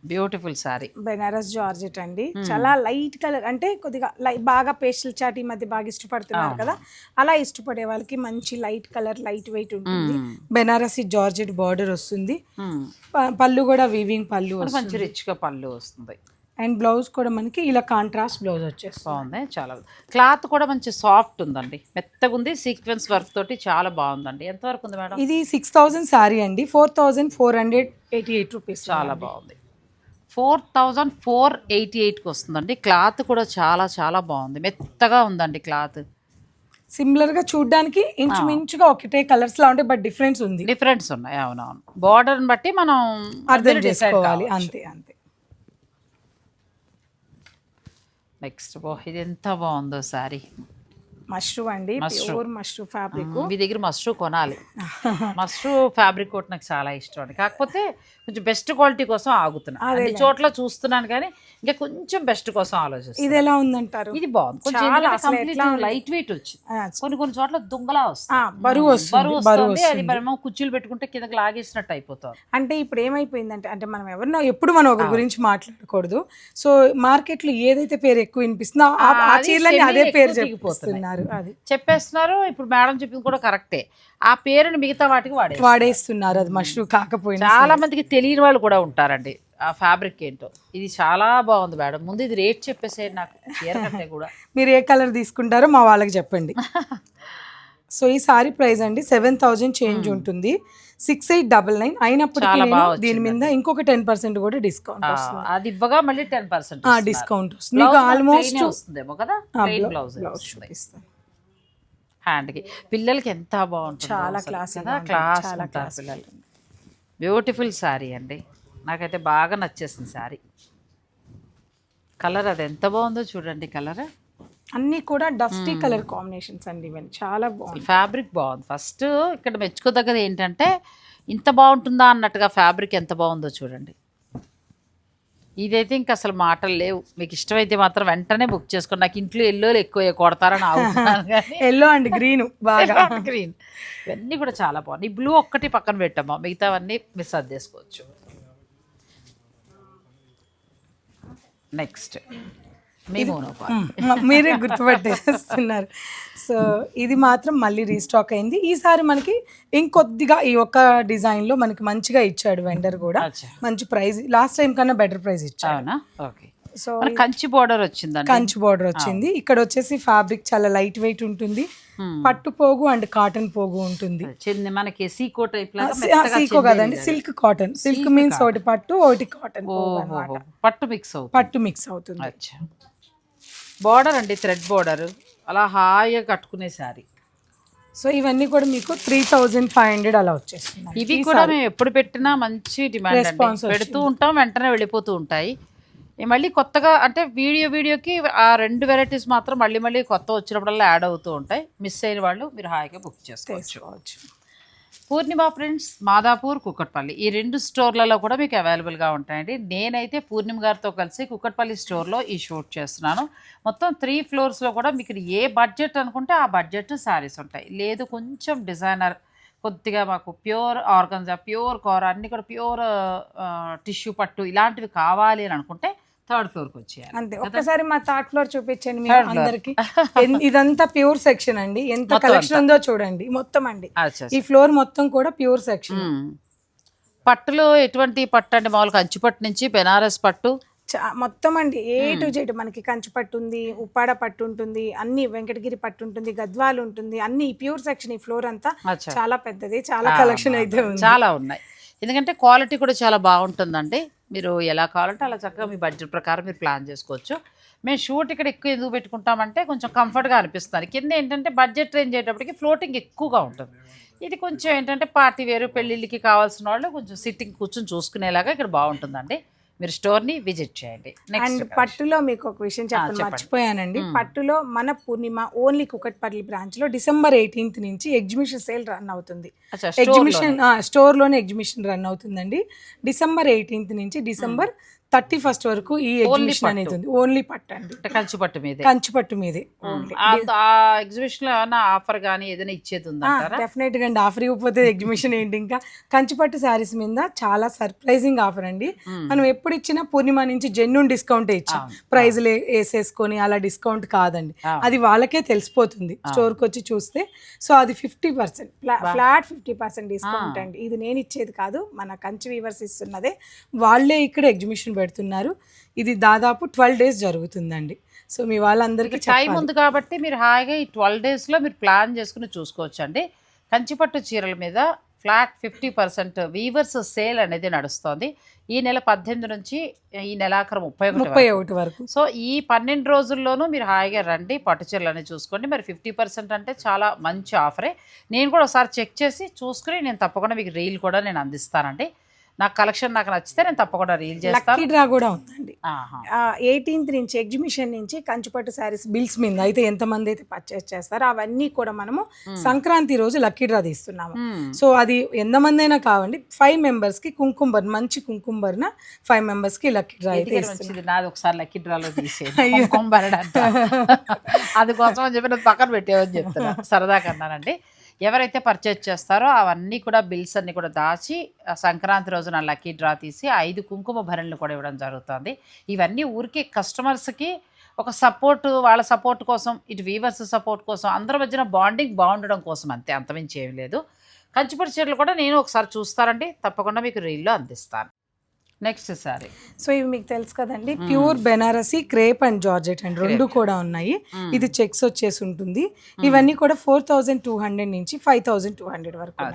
బ్యూటిఫుల్ శారీ బెనారస్ జార్జెట్ అండి. చాలా లైట్ కలర్ అంటే కొద్దిగా లై- బాగా పేస్టల్ చాట్ ఈ మధ్య బాగా ఇష్టపడుతున్నారు కదా. అలా ఇష్టపడే వాళ్ళకి మంచి లైట్ కలర్ లైట్ వెయిట్ ఉంటుంది. బెనారసి జార్జెట్ బార్డర్ వస్తుంది. ప- పళ్ళు కూడా వీవింగ్ పళ్ళు మంచి రిచ్గా పళ్ళు వస్తుంది. అండ్ బ్లౌజ్ కూడా మనకి ఇలా కాంట్రాస్ట్ బ్లౌజ్ వచ్చేస్తుంది. బాగుంది. చాలా క్లాత్ కూడా మంచి సాఫ్ట్ ఉందండి. మెత్తగా ఉంది. సీక్వెన్స్ వర్క్ తోటి చాలా బాగుందండి. ఎంతవరకు ఉంది మేడం? ఇది సిక్స్ థౌజండ్ శారీ అండి. Four thousand four hundred eighty eight rupees చాలా బాగుంది. ఫోర్ థౌజండ్ ఫోర్ ఎయిటీ ఎయిట్కి వస్తుందండి. క్లాత్ కూడా చాలా చాలా బాగుంది. మెత్తగా ఉందండి క్లాత్. సిమిలర్గా చూడడానికి ఇంచుమించుగా ఒకటే కలర్స్ లా ఉంటాయి బట్ డిఫరెన్స్ ఉంది. డిఫరెన్స్ ఉన్నాయి. అవునవును. బార్డర్ని బట్టి మనం అర్థం చేసుకోవాలి. అంతే అంతే. నెక్స్ట్ బో ఇది ఎంత బాగుందో శారీ మష్రూమ్ అండి ప్యూర్ మష్రూమ్ ఫ్యాబ్రిక్. మీ దగ్గర మష్రూ కొనాలి. మష్రూ ఫ్యాబ్రిక్ కోట్ నాకు చాలా ఇష్టం అండి. కాకపోతే కొంచెం బెస్ట్ క్వాలిటీ కోసం ఆగుతున్నా. అన్ని చోట్ల చూస్తున్నాను కానీ ఇంకా కొంచెం బెస్ట్ కోసం ఆలోచిస్తాను ఇది ఎలా ఉందంటారు? ఇది బాగుంది. కొంచెం? లైట్ వెయిట్ వచ్చింది. కొన్ని కొన్ని చోట్ల దుంగలా వస్తుంది. బరువు వస్తుంది బరువు అది మనము కుర్చీలు పెట్టుకుంటే కిందకి లాగేసినట్టు అయిపోతుంది. అంటే ఇప్పుడు ఏమైపోయిందంటే అంటే మనం ఎవరినో ఎప్పుడు మనం ఒకరి గురించి మాట్లాడకూడదు. సో మార్కెట్లో ఏదైతే పేరు ఎక్కువ వినిపిస్తుందో ఆ- చీరలని అదే పేరు ఎక్కువ చెప్పిస్తున్నారు. అది. చెప్పేస్తున్నారు. ఇప్పుడు మేడం చెప్పింది కూడా కరెక్టే. ఆ పేరుని మిగతా వాటికి వాడే వాడేస్తున్నారు. అది మష్రూమ్ కాకపోయినా చాలా మందికి తెలియని వాళ్ళు కూడా ఉంటారండి. ఆ ఫ్యాబ్రిక్ ఏంటో. ఇది చాలా బాగుంది మేడం. ముందు ఇది రేట్ చెప్పేసేయండి నాకు చీర కంటే కూడా. [laughs] మీరు ఏ కలర్ తీసుకుంటారో మా వాళ్ళకి చెప్పండి. [laughs] సో ఈ సారీ ప్రైస్ అండి సెవెన్ థౌజండ్ చేంజ్ ఉంటుంది. సిక్స్ ఎయిట్ డబల్ నైన్ బాగా దీని మీద ఇంకొక టెన్ పర్సెంట్ కూడా డిస్కౌంట్ వస్తుంది. అది ఇవ్వగా మళ్ళీ టెన్ పర్సెంట్ డిస్కౌంట్ వస్తుంది. మీకు ఆల్మోస్ట్ వస్తుందేమో కదా? బ్లౌజ్ బ్లౌజ్ పిల్లలకి ఎంత బాగుంటుంది చాలా classy కదా. క్లాస్ చాలా పిల్లలు బ్యూటిఫుల్ శారీ అండి. నాకైతే బాగా నచ్చేసింది శారీ కలర్ అది ఎంత బాగుందో చూడండి కలర్ అన్ని కూడా డస్టీ కలర్ కాంబినేషన్స్ అండి ఇవన్నీ. చాలా బాగుంది ఫ్యాబ్రిక్ బాగుంది. ఫస్ట్ ఇక్కడ మెచ్చుకోదగ్గది ఏంటంటే ఇంత బాగుంటుందా అన్నట్టుగా ఫ్యాబ్రిక్ ఎంత బాగుందో చూడండి. ఇదైతే ఇంకా అసలు మాటలు లేవు. మీకు ఇష్టమైతే మాత్రం వెంటనే బుక్ చేసుకోండి. నాకు ఇంట్లో ఎల్లోలు ఎక్కువ కొడతారని ఆగుతున్నాను [laughs] ఎల్లో అండ్ గ్రీన్ బాగా. గ్రీన్ ఇవన్నీ కూడా చాలా బాగున్నాయి ఈ బ్లూ ఒక్కటి పక్కన పెట్టమ్మా. మిగతావన్నీ మిస్ చేసుకోవచ్చు. నెక్స్ట్ మీరే గుర్తుపట్టేస్తున్నారు. సో ఇది మాత్రం మళ్ళీ రీస్టాక్ అయింది. ఈసారి మనకి ఇంకొద్దిగా ఈ ఒక్క డిజైన్లో మనకి మంచిగా ఇచ్చాడు వెండర్ కూడా. మంచి ప్రైస్ లాస్ట్ టైం కన్నా బెటర్ ప్రైస్ ఇచ్చాడు. సో కంచి బోర్డర్ వచ్చిందండి. కంచి బార్డర్ వచ్చింది. ఇక్కడ వచ్చేసి ఫ్యాబ్రిక్ చాలా లైట్ వెయిట్ ఉంటుంది. Hmm. పట్టు పోగు అండ్ కాటన్ పోగు ఉంటుంది. మనకి సీకో టైప్ సీకో కదండి సిల్క్ కాటన్ సిల్క్ మీన్స్ ఒకటి పట్టు ఒకటి కాటన్ పట్టు మిక్స్ అవుతుంది. పట్టు మిక్స్ అవుతుంది. బార్డర్ అండి థ్రెడ్ బార్డర్ అలా హాయిగా కట్టుకునే సారీ సో ఇవన్నీ కూడా మీకు త్రీ థౌజండ్ ఫైవ్ హండ్రెడ్ అలా వచ్చేస్తుంది ఇవి కూడా మేము ఎప్పుడు పెట్టినా మంచి డిమాండ్ పెడుతూ ఉంటాం వెంటనే వెళ్ళిపోతూ ఉంటాయి. మళ్ళీ కొత్తగా అంటే వీడియో వీడియోకి ఆ రెండు వెరైటీస్ మాత్రం మళ్ళీ మళ్ళీ కొత్త వచ్చినప్పుడల్లా యాడ్ అవుతూ ఉంటాయి. మిస్ అయిన వాళ్ళు మీరు హాయిగా బుక్ చేసుకోవచ్చు. పూర్ణిమ ఫ్రెండ్స్ మాదాపూర్ కుక్కట్పల్లి. ఈ రెండు స్టోర్లలో కూడా మీకు అవైలబుల్గా ఉంటాయండి. నేనైతే పూర్ణిమ గారితో కలిసి కుక్కట్పల్లి స్టోర్లో ఈ షూట్ చేస్తున్నాను. మొత్తం త్రీ ఫ్లోర్స్లో కూడా మీకు ఏ బడ్జెట్ అనుకుంటే ఆ బడ్జెట్ శారీస్ ఉంటాయి. లేదు కొంచెం డిజైనర్ కొద్దిగా మాకు ప్యూర్ ఆర్గన్జా ప్యూర్ కోర అన్నీ కూడా ప్యూర్ టిష్యూ పట్టు ఇలాంటివి కావాలి అని అనుకుంటే థర్డ్ ఫ్లోర్కి వచ్చేయాలి. అంతే. ఒక్కసారి మా థర్డ్ ఫ్లోర్ చూపించండి మీకు అందరికి. [laughs] ఇదంతా ప్యూర్ సెక్షన్ అండి. ఎంత కలెక్షన్ ఉందో చూడండి. మొత్తం అండి. ఈ ఫ్లోర్ మొత్తం కూడా ప్యూర్ సెక్షన్. పట్టులో ఎటువంటి పట్టు అంటే మామూలుగా కంచి పట్టు నుంచి బెనారస్ పట్టు? మొత్తం అండి. ఏ టు జెడ్ మనకి కంచి పట్టు ఉంది ఉప్పాడ పట్టు ఉంటుంది అన్ని వెంకటగిరి పట్టు ఉంటుంది గద్వాలు ఉంటుంది. అన్ని ప్యూర్ సెక్షన్ ఈ ఫ్లోర్ అంతా చాలా పెద్దది. చాలా కలెక్షన్ అయితే చాలా ఉన్నాయి. ఎందుకంటే క్వాలిటీ కూడా చాలా బాగుంటుందండి. మీరు ఎలా కావాలంటే అలా చక్కగా మీ బడ్జెట్ ప్రకారం మీరు ప్లాన్ చేసుకోవచ్చు. మేము షూట్ ఇక్కడ ఎక్కువ ఎందుకు పెట్టుకుంటామంటే కొంచెం కంఫర్ట్గా అనిపిస్తుంది. కింద ఏంటంటే బడ్జెట్ రేంజ్ అయ్యేటప్పటికి ఫ్లోటింగ్ ఎక్కువగా ఉంటుంది. ఇది కొంచెం ఏంటంటే పార్టీ వేరు పెళ్ళిళ్ళకి కావాల్సిన వాళ్ళు కొంచెం సిట్టింగ్ కూర్చొని చూసుకునేలాగా ఇక్కడ బాగుంటుందండి. మీరు స్టోర్ని విజిట్ చేయండి. అండ్ పట్టులో మీకు ఒక విషయం చెప్పండి. మర్చిపోయానండి. పట్టులో మన పూర్ణిమ ఓన్లీ కుకట్పల్లి బ్రాంచ్లో డిసెంబర్ ఎయిటీన్త్ నుంచి ఎగ్జిబిషన్ సేల్ రన్ అవుతుంది. ఎగ్జిబిషన్ స్టోర్లోనే ఎగ్జిబిషన్ రన్ అవుతుందండి. డిసెంబర్ ఎయిటీన్త్ నుంచి డిసెంబర్ థర్టీ ఫస్ట్ వరకు ఈ ఎగ్జిబిషన్ అనేది ఉంది. ఓన్లీ పట్టు అండి. కంచి పట్టు మీదే. కంచి పట్టు మీదే ఓన్లీ ఆ- ఆ ఎగ్జిబిషన్లో ఏమైనా ఆఫర్ కానీ ఏదైనా ఇచ్చేది ఉందంటారా? డెఫినెట్గా అండి. ఆఫర్ ఇవ్వకపోతే ఎగ్జిబిషన్ ఏంటి ఇంకా? కంచిపట్టు శారీస్ మీద చాలా సర్ప్రైజింగ్ ఆఫర్ అండి. మనం ఎప్పుడు ఇచ్చినా పూర్ణిమ నుంచి జెన్యున్ డిస్కౌంట్ ఇచ్చాం. ప్రైజ్ వేసేసుకొని అలా డిస్కౌంట్ కాదండి. అది వాళ్ళకే తెలిసిపోతుంది. స్టోర్కి వచ్చి చూస్తే. సో అది fifty percent flat fifty percent discount అండి. ఇది నేను ఇచ్చేది కాదు. మన కంచి వీవర్స్ ఇస్తున్నదే. వాళ్ళే ఇక్కడ ఎగ్జిబిషన్ పెడుతున్నారు. ఇది దాదాపు ట్వెల్వ్ డేస్ జరుగుతుందండి. సో మీ వాళ్ళందరికీ టైం ఉంది కాబట్టి మీరు హాయిగా ఈ ట్వెల్వ్ డేస్లో మీరు ప్లాన్ చేసుకుని చూసుకోవచ్చు అండి కంచిపట్టు చీరల మీద flat fifty percent weavers sale అనేది నడుస్తోంది. ఈ నెల పద్దెనిమిది నుంచి ఈ నెలాఖరు ముప్పై ఒకటి ముప్పై. ఒకటి వరకు. సో ఈ పన్నెండు రోజుల్లోనూ మీరు హాయిగా రండి. పట్టు చీరలు అనేది చూసుకోండి. మరి ఫిఫ్టీ పర్సెంట్ అంటే చాలా మంచి ఆఫరే. నేను కూడా ఒకసారి చెక్ చేసి చూసుకుని నేను తప్పకుండా మీకు రీల్ కూడా నేను అందిస్తానండి. నాకు కలెక్షన్ నాకు నచ్చితే నేను తప్పకుండా రీల్ లక్కీ చేస్తాను డ్రా కూడా ఉందండి. ఎయిటీన్త్ నుంచి ఎగ్జిబిషన్ నుంచి కంచిపట్టు శారీస్ బిల్స్ మీద అయితే ఎంతమంది అయితే పర్చేస్ చేస్తారో అవన్నీ కూడా మనము సంక్రాంతి రోజు లక్కీ డ్రా తీస్తున్నాము. మ్మ్. సో అది ఎంతమంది అయినా కావండి ఫైవ్ మెంబర్స్కి కుంకుంబర్ మంచి కుంకుంబర్న ఫైవ్ మెంబర్స్కి లక్కీ డ్రా అయితే నాది ఒకసారి లక్కీ డ్రాలో తీసేది [laughs] కుంభరణంట [laughs] అందుకోసం అని చెప్పి పక్కన పెట్టేవని చెప్తున్నా. సరదా కన్నానండి. ఎవరైతే పర్చేజ్ చేస్తారో అవన్నీ కూడా బిల్స్ అన్ని కూడా దాచి సంక్రాంతి రోజున లక్కీ డ్రా తీసి ఐదు కుంకుమ భరణలు కూడా ఇవ్వడం జరుగుతుంది. ఇవన్నీ ఊరికే కస్టమర్స్కి ఒక సపోర్ట్ వాళ్ళ సపోర్ట్ కోసం ఇటు వీవర్స్ సపోర్ట్ కోసం అందరి మధ్యన బాండింగ్ బాగుండడం కోసం అంతే అంతమించి ఏం లేదు. కంచిపూడి చీరలు కూడా నేను ఒకసారి చూస్తానండి. తప్పకుండా మీకు రీల్లో అందిస్తాను. Next sorry. సో ఇవి మీకు తెలుసు కదండి. Pure Banarasi crepe and georgette and. రెండు కూడా ఉన్నాయి. ఇది చెక్స్ వచ్చేసి ఉంటుంది. ఇవన్నీ కూడా ఫోర్ థౌజండ్ టూ హండ్రెడ్ నుంచి ఫైవ్ థౌజండ్ టూ హండ్రెడ్ వరకు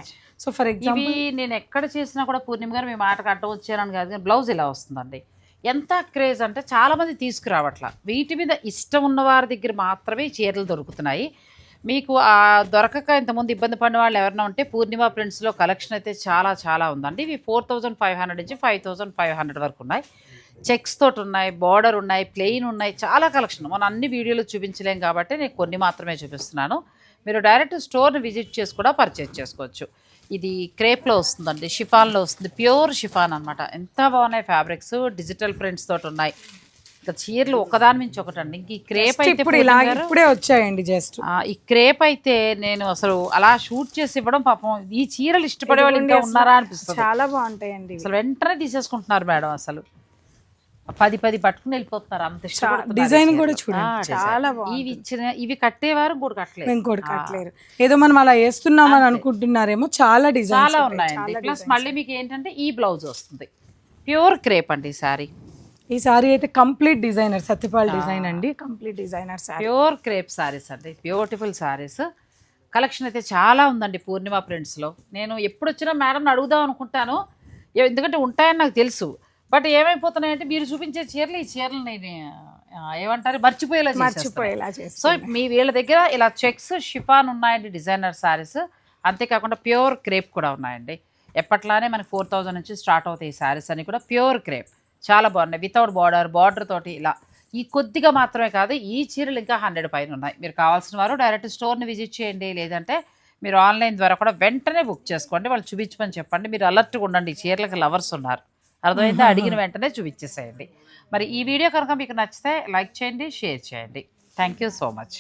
సో ఫర్ ఎగ్జాంపుల్ నేను ఎక్కడ చేసినా కూడా పూర్ణిమ గారు మీ మాటకు అడ్డం వచ్చానని కాదు కానీ బ్లౌజ్ ఇలా వస్తుందండి. ఎంత క్రేజ్ అంటే చాలా మంది తీసుకురావట్ల. వీటి మీద ఇష్టం ఉన్న వారి దగ్గర మాత్రమే చీరలు దొరుకుతున్నాయి. మీకు ఆ దొరకక ఇంతకుముందు ఇబ్బంది పడిన వాళ్ళు ఎవరైనా ఉంటే పూర్ణిమ ప్రింట్స్లో కలెక్షన్ అయితే చాలా చాలా ఉందండి. ఇవి ఫోర్ థౌజండ్ ఫైవ్ హండ్రెడ్ నుంచి ఫైవ్ థౌజండ్ ఫైవ్ హండ్రెడ్ వరకు ఉన్నాయి. చెక్స్ తోటి ఉన్నాయి బార్డర్ ఉన్నాయి ప్లెయిన్ ఉన్నాయి చాలా కలెక్షన్. మనం అన్ని వీడియోలు చూపించలేం కాబట్టి నేను కొన్ని మాత్రమే చూపిస్తున్నాను. మీరు డైరెక్ట్ స్టోర్ని విజిట్ చేసి కూడా పర్చేజ్ చేసుకోవచ్చు. ఇది క్రేప్లో వస్తుందండి షిఫాన్లో వస్తుంది ప్యూర్ షిఫాన్ అనమాట ఎంత బాగున్నాయి ఫ్యాబ్రిక్స్ డిజిటల్ ప్రింట్స్ తోటి ఉన్నాయి. ఇంకా చీరలు ఒకదాని మించి ఒకటండి. ఇంక ఈ క్రేప్ అయితే ఇప్పుడు ఇలా ఇప్పుడే వచ్చాయండి జస్ట్. ఈ క్రేప్ అయితే నేను అసలు అలా షూట్ చేసి ఇవ్వడం పాపం. ఈ చీరలు ఇష్టపడే వాళ్ళు ఇంకా ఉన్నారా అనిపిస్తుంది. చాలా బాగుంటాయండి. అసలు వెంటనే తీసేసుకుంటున్నారు మేడం అసలు. పది పది పట్టుకుని వెళ్ళిపోతున్నారు. అంత డిజైన్. కూడా చూడండి. చాలా ఇవి ఇచ్చిన ఇవి కట్టేవారు కూడా కట్టలేదు. ఇంకోటి కట్టలేరు ఏదో మనం అలా వేస్తున్నామని అనుకుంటున్నారేమో చాలా డిజైన్స్ చాలా ఉన్నాయండి. ప్లస్ మళ్ళీ మీకు ఏంటంటే ఈ బ్లౌజ్ వస్తుంది. ప్యూర్ క్రేప్ అండి ఈ సారీ. ఈ సారీ అయితే కంప్లీట్ డిజైనర్ సత్యపాల్ డిజైన్ అండి. Complete designer sari. Pure crepe saris అండి. బ్యూటిఫుల్ సారీస్. కలెక్షన్ అయితే చాలా ఉందండి పూర్ణిమ ప్రింట్స్లో నేను ఎప్పుడు వచ్చినా మేడం అడుగుదాం అనుకుంటాను. ఎందుకంటే ఉంటాయని నాకు తెలుసు. బట్ ఏమైపోతున్నాయంటే మీరు చూపించే చీరలు ఈ చీరలు నేను ఏమంటారు? మర్చిపోయేలా. మర్చిపోయేలా సో మీ వీళ్ళ దగ్గర ఇలా చెక్స్ షిఫాన్ ఉన్నాయండి డిజైనర్ శారీస్ అంతేకాకుండా ప్యూర్ క్రేప్ కూడా ఉన్నాయండి. ఎప్పట్లానే మనకి ఫోర్ థౌజండ్ నుంచి స్టార్ట్ అవుతాయి ఈ శారీస్ అన్ని కూడా ప్యూర్ క్రేప్. చాలా బాగున్నాయి. వితౌట్ బార్డర్ బార్డర్ తోటి ఇలా. ఈ కొద్దిగా మాత్రమే కాదు ఈ చీరలు ఇంకా హండ్రెడ్ పైన ఉన్నాయి. మీరు కావాల్సిన వారు డైరెక్ట్ స్టోర్ని విజిట్ చేయండి. లేదంటే మీరు ఆన్లైన్ ద్వారా కూడా వెంటనే బుక్ చేసుకోండి. వాళ్ళు చూపించమని చెప్పండి. మీరు అలర్ట్గా ఉండండి. ఈ చీరలకు లవర్స్ ఉన్నారు. అర్థమైతే అడిగిన వెంటనే చూపించేసేయండి. మరి ఈ వీడియో కనుక మీకు నచ్చితే లైక్ చేయండి షేర్ చేయండి. Thank you so much